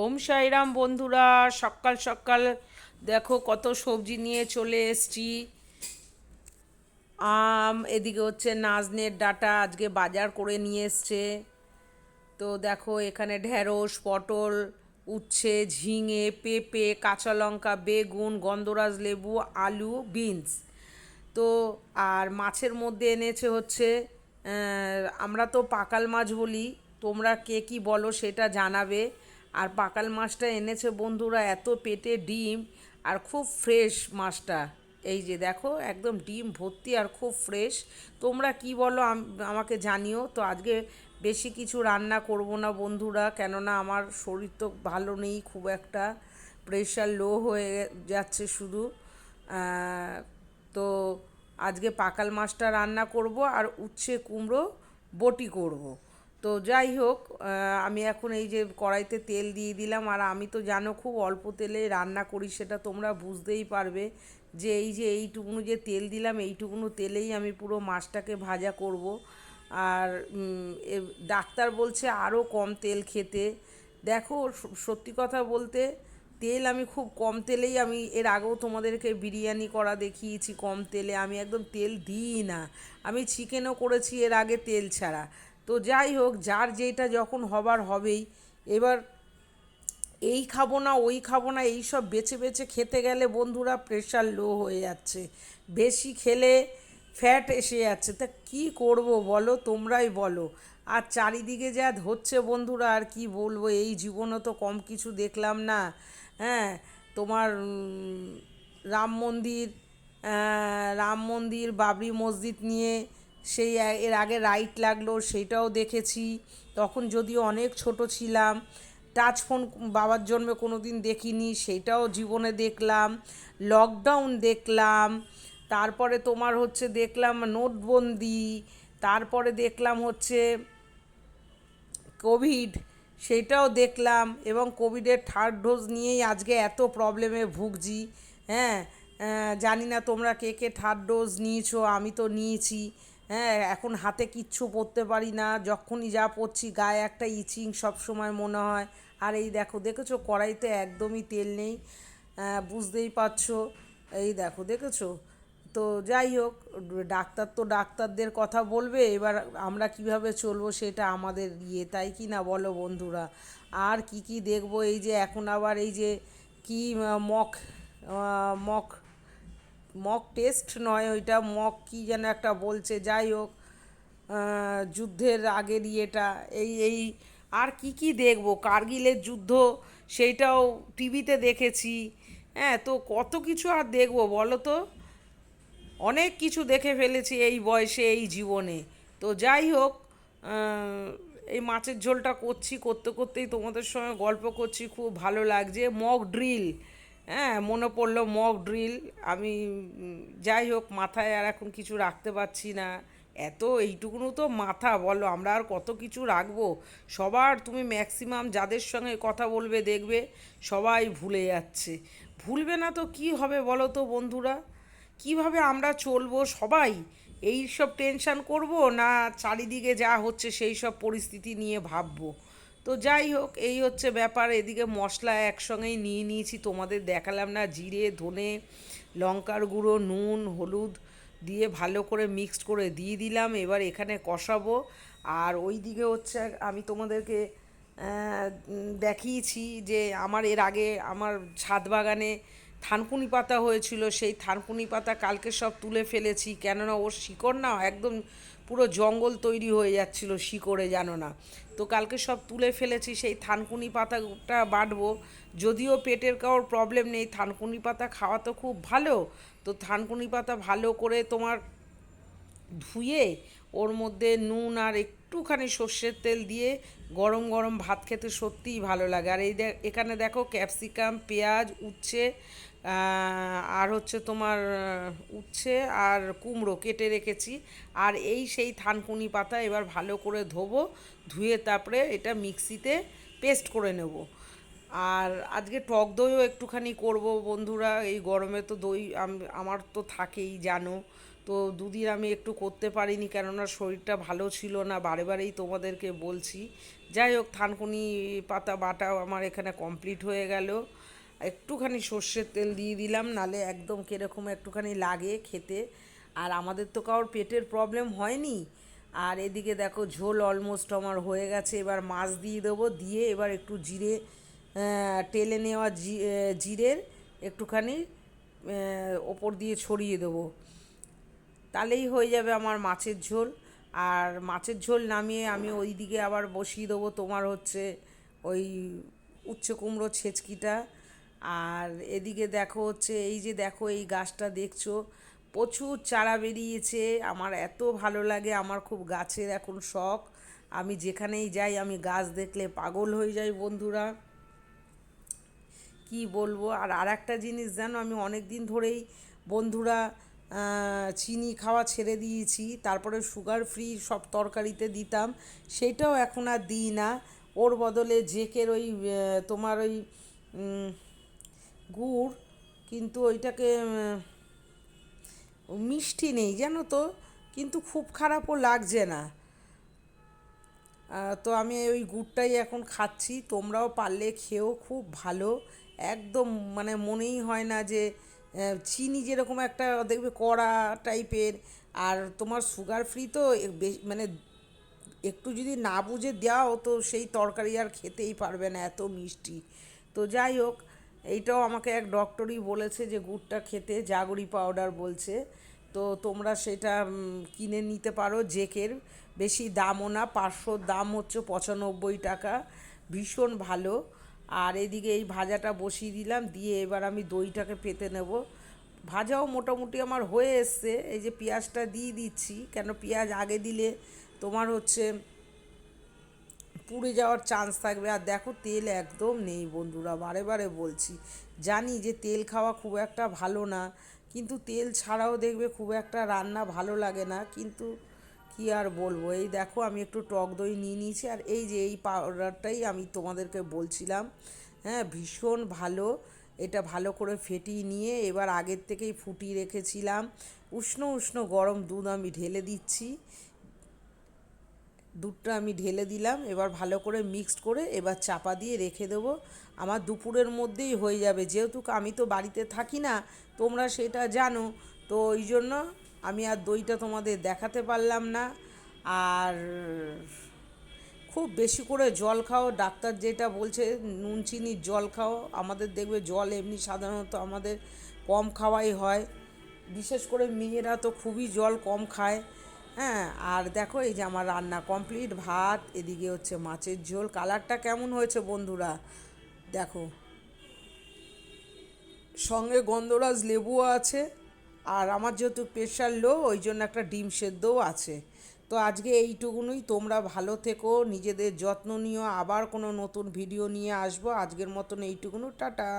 ওম সাইরাম বন্ধুরা, সকাল সকাল দেখো কত সবজি নিয়ে চলে এসছি। আম, এদিকে হচ্ছে নাজনের ডাটা আজকে বাজার করে নিয়ে এসছে। তো দেখো এখানে ঢ্যাঁড়স পটল, উচ্ছে, ঝিঙে, পেঁপে, কাঁচা লঙ্কা, বেগুন, গন্ধরাজ লেবু, আলু, বিনস। তো আর মাছের মধ্যে এনেছে হচ্ছে আমরা তো পাকাল মাছ বলি, তোমরা কে কি বলো সেটা জানাবে। আর পাকাল মাছটা এনেছে বন্ধুরা, এত পেটে ডিম আর খুব ফ্রেশ মাছটা। এই যে দেখো, একদম ডিম ভর্তি আর খুব ফ্রেশ তোমরা কি বলো আমাকে জানিও। তো আজকে বেশি কিছু রান্না করব না বন্ধুরা, কেননা আমার শরীর তো ভালো নেই, খুব একটা প্রেশার লো হয়ে যাচ্ছে শুধু। তো আজকে পাকাল মাছটা রান্না করব আর উচ্ছে কুমড়ো বটি করব। তো যাই হোক আমি এখন এই যে কড়াইতে তেল দিয়ে দিলাম, আর আমি তো জানো খুব অল্প তেলে রান্না করি, সেটা তোমরা বুঝতেই পারবে যে এই যে এইটুকুনো যে তেল দিলাম, এইটুকুনো তেলেই আমি পুরো মাছটাকে ভাজা করব। আর ডাক্তার বলছে আরও কম তেল খেতে। দেখো সত্যি কথা বলতে তেল আমি খুব কম তেলেই আমি, এর আগেও তোমাদেরকে বিরিয়ানি করা দেখিয়েছি কম তেলে, আমি একদম তেল দিই না। আমি চিকেনও করেছি এর আগে তেল ছাড়া। তো যাই হোক, যার যেটা যখন হবার হবেই। এবার এই খাব না, ওই খাব না, এই সব বেছে বেছে খেতে গেলে বন্ধুরা প্রেশার লো হয়ে যাচ্ছে। বেশি খেলে ফ্যাট এসে যাচ্ছে। তা কি করব বলো, তোমরাই বলো। আর চারিদিকে যা হচ্ছে বন্ধুরা, আর কি বলব, এই জীবনে তো কম কিছু দেখলাম না। হ্যাঁ তোমার রাম মন্দির রাম মন্দির, বাবরি মসজিদ নিয়ে সেই এর আগে রাইট লাগল সেটাও দেখেছি। তখন যদিও অনেক ছোট ছিলাম, টাচ ফোন বাবার জন্মে কোনো দিন দেখিনি সেটাও জীবনে দেখলাম। লকডাউন দেখলাম, তারপরে তোমার হচ্ছে দেখলাম নোটবন্দি, তারপরে দেখলাম হচ্ছে কোভিড সেটাও দেখলাম এবং কোভিডের থার্ড ডোজ নিয়েই আজকে এত প্রবলেমে ভুগছি। হ্যাঁ জানি না তোমরা কে কে থার্ড ডোজ নিয়েছো, আমি তো নিয়েছি। হ্যাঁ এখন হাতে কিচ্ছু পরতে পারি না, যখনই যা পরছি গায়ে একটা ইচিং সব সময় মনে হয়। আর এই দেখো, দেখেছ? কড়াইতে একদমই তেল নেই। বুঝতেই পারছ। এই দেখো, দেখেছ? তো যাই হোক, ডাক্তার তো ডাক্তারদের কথা বলবে, এবার আমরা কীভাবে চলবো সেটা আমাদের ইয়ে তাই কি না বলো বন্ধুরা? আর কি কি দেখব? এই যে এখন আবার এই যে কি মক মক মক টেস্ট নয় ওইটা মক কি যেন একটা বলছে, যাই হোক যুদ্ধের আগের ইয়েটা এই এই, আর কি কি দেখব? কার্গিলের যুদ্ধ, সেইটাও টিভিতে দেখেছি। হ্যাঁ তো কত কিছু আর দেখব বলো তো? অনেক কিছু দেখে ফেলেছি এই বয়সে, এই জীবনে। তো যাই হোক এই মাছের ঝোলটা করছি, করতে, করতেই তোমাদের সঙ্গে গল্প করছি, খুব ভালো লাগছে। মক ড্রিল হ্যাঁ মনে পড়ল মক ড্রিল আমি যাই হোক, মাথায় আর এখন কিছু রাখতে পারছি না। এত এইটুকুনো তো মাথা, বলো, আমরা আর কত কিছু রাখব? সবার, তুমি ম্যাক্সিমাম যাদের সঙ্গে কথা বলবে, দেখবে, সবাই ভুলে যাচ্ছে। ভুলবে না তো কি হবে, বলো তো বন্ধুরা? কীভাবে আমরা চলবো সবাই? এই সব টেনশন করব না চারিদিকে যা হচ্ছে, সেই সব পরিস্থিতি নিয়ে ভাববো। তো যাই হোক, এই হচ্ছে ব্যাপার। এদিকে মশলা একসঙ্গেই নিয়ে নিয়েছি, তোমাদের দেখালাম না। জিরে, ধনে, লঙ্কার গুঁড়ো, নুন, হলুদ দিয়ে ভালো করে মিক্সড করে দিয়ে দিলাম। এবার এখানে কষাবো। আর ওই দিকে হচ্ছে আমি তোমাদেরকে দেখিয়েছি যে আমার এর আগে আমার ছাদ বাগানে থানকুনি পাতা হয়েছিল, সেই থানকুনি পাতা কালকে সব তুলে ফেলেছি, কেননা ওর শিকড় না একদম পুরো জঙ্গল তৈরি হয়ে যাচ্ছিল শিকড়ে, জানো না। তো কালকে সব তুলে ফেলেছি, সেই থানকুনি পাতাটা বাটবো। যদিও পেটের কারোর প্রবলেম নেই, থানকুনি পাতা খাওয়া তো খুব ভালো। তো থানকুনি পাতা ভালো করে তোমার ধুয়ে ওর মধ্যে নুন আর একটুখানি সর্ষের তেল দিয়ে গরম গরম ভাত খেতে সত্যিই ভালো লাগে। আর এই এখানে দেখো ক্যাপসিকাম, পেঁয়াজ, উচ্ছে আর হচ্ছে তোমার উচ্ছে আর কুমড়ো কেটে রেখেছি। আর এই সেই থানকুনি পাতা এবার ভালো করে ধোবো, ধুয়ে তারপরে এটা মিক্সিতে পেস্ট করে নেব। আর আজকে টক দইও একটুখানি করব বন্ধুরা, এই গরমে তো দই আম- আমার তো থাকেই, জানো। তো দুদিন আমি একটু করতে পারিনি, কেননা শরীরটা ভালো ছিল না, বারে বারেই তোমাদেরকে বলছি। যাই হোক, থানকুনি পাতা বাটাও আমার এখানে কমপ্লিট হয়ে গেল। একটুখানি সর্ষের তেল দিয়ে দিলাম, নালে একদম কীরকম একটুখানি লাগে খেতে। আর আমাদের তো কারোর পেটের প্রবলেম হয়নি। আর এদিকে দেখো ঝোল অলমোস্ট আমার হয়ে গেছে, এবার মাছ দিয়ে দেবো, দিয়ে এবার একটু জিরে টেলে নেওয়া জিরের একটুখানি ওপর দিয়ে ছড়িয়ে দেবো। তাহলেই হয়ে যাবে আমার মাছের ঝোল। আর মাছের ঝোল নামিয়ে আমি ওই দিকে আবার বসিয়ে দেবো তোমার হচ্ছে ওই উচ্ছে কুমড়ো ছেচকিটা। আর এদিকে দেখো হচ্ছে, এই যে দেখো এই গাছটা দেখছ, প্রচুর চারা বেরিয়েছে। আমার এত ভালো লাগে, আমার খুব গাছের এখন শখ। আমি যেখানেই যাই, আমি গাছ দেখলে পাগল হয়ে যাই বন্ধুরা। কি বলব? আর আর একটা জিনিস জানো, আমি অনেক দিন ধরেই বন্ধুরা চিনি খাওয়া ছেড়ে দিয়েছি, তারপরে সুগার ফ্রি সব তরকারিতে দিতাম, সেটাও এখন আর দিই না। ওর বদলে জেকের ওই তোমার ওই গুড়, কিন্তু ওইটাকে মিষ্টি নেই, জানো তো? কিন্তু খুব খারাপও লাগছে না। তো আমি ওই গুড়টাই এখন খাচ্ছি। তোমরাও পারলে খেয়েও খুব ভালো। একদম মানে মনেই হয় না যে চিনি যেরকম একটা, দেখবে কড়া টাইপের, আর তোমার সুগার ফ্রি তো মানে একটু যদি না বুঝে দাও, তো সেই তরকারি আর খেতেই পারবে না, এত মিষ্টি। তো যাই হোক এইটাও আমাকে এক ডক্টরই বলেছে যে গুড়টা খেতে জাগরি পাউডার বলছে। তো তোমরা সেটা কিনে নিতে পারো জেকের। বেশি দামও না পাঁচশোর দাম হচ্ছে পঁচানব্বই টাকা। ভীষণ ভালো। আর এদিকে এই ভাজাটা বসিয়ে দিলাম, দিয়ে এবার আমি দইটাকে পেতে নেব। ভাজাও মোটামুটি আমার হয়ে এসছে। এই যে পেঁয়াজটা দিয়ে দিচ্ছি, কেন পেঁয়াজ আগে দিলে তোমার হচ্ছে পুড়ে যাওয়ার চান্স থাকবে। আর দেখো, তেল একদম নেই বন্ধুরা, বারে বারে বলছি। জানি যে তেল খাওয়া খুব একটা ভালো না, কিন্তু তেল ছাড়াও দেখবে খুব একটা রান্না ভালো লাগে না। কিন্তু কি আর বলব, এই দেখো আমি একটু টক দই নিয়ে নিয়েছি। আর এই যে এই পাউডারটাই আমি তোমাদেরকে বলছিলাম হ্যাঁ ভীষণ ভালো। এটা ভালো করে ফেটিয়ে নিয়ে এবার আগের থেকেই ফুটিয়ে রেখেছিলাম। উষ্ণ উষ্ণ গরম দুধ আমি ঢেলে দিচ্ছি। দুধটা আমি ঢেলে দিলাম, এবার ভালো করে মিক্সড করে এবার চাপা দিয়ে রেখে দেবো। আমার দুপুরের মধ্যেই হয়ে যাবে। যেহেতু আমি তো বাড়িতে থাকি না, তোমরা সেটা জানো। তো ওই জন্য আমি আর দইটা তোমাদের দেখাতে পারলাম না। আর খুব বেশি করে জল খাও। ডাক্তার যেটা বলছে, নুন চিনির জল খাও। আমাদের দেখবে জল এমনি সাধারণত আমাদের কম খাওয়াই হয়। বিশেষ করে মেয়েরা তো খুবই জল কম খায়। হ্যাঁ আর দেখো এই যে আমার রান্না কমপ্লিট ভাত, এদিকে হচ্ছে মাছের ঝোল। কালারটা কেমন হয়েছে বন্ধুরা? দেখো। সঙ্গে গন্ধরাজ লেবুও আছে, আর আমার যেহেতু প্রেশার লো ওই জন্য একটা ডিম সেদ্ধও আছে। তো আজকে এইটুকুনই, তোমরা ভালো থেকো, নিজেদের যত্ন নিও। আবার কোনো নতুন ভিডিও নিয়ে আসব। আজকের মতন এইটুকুনো টাটা।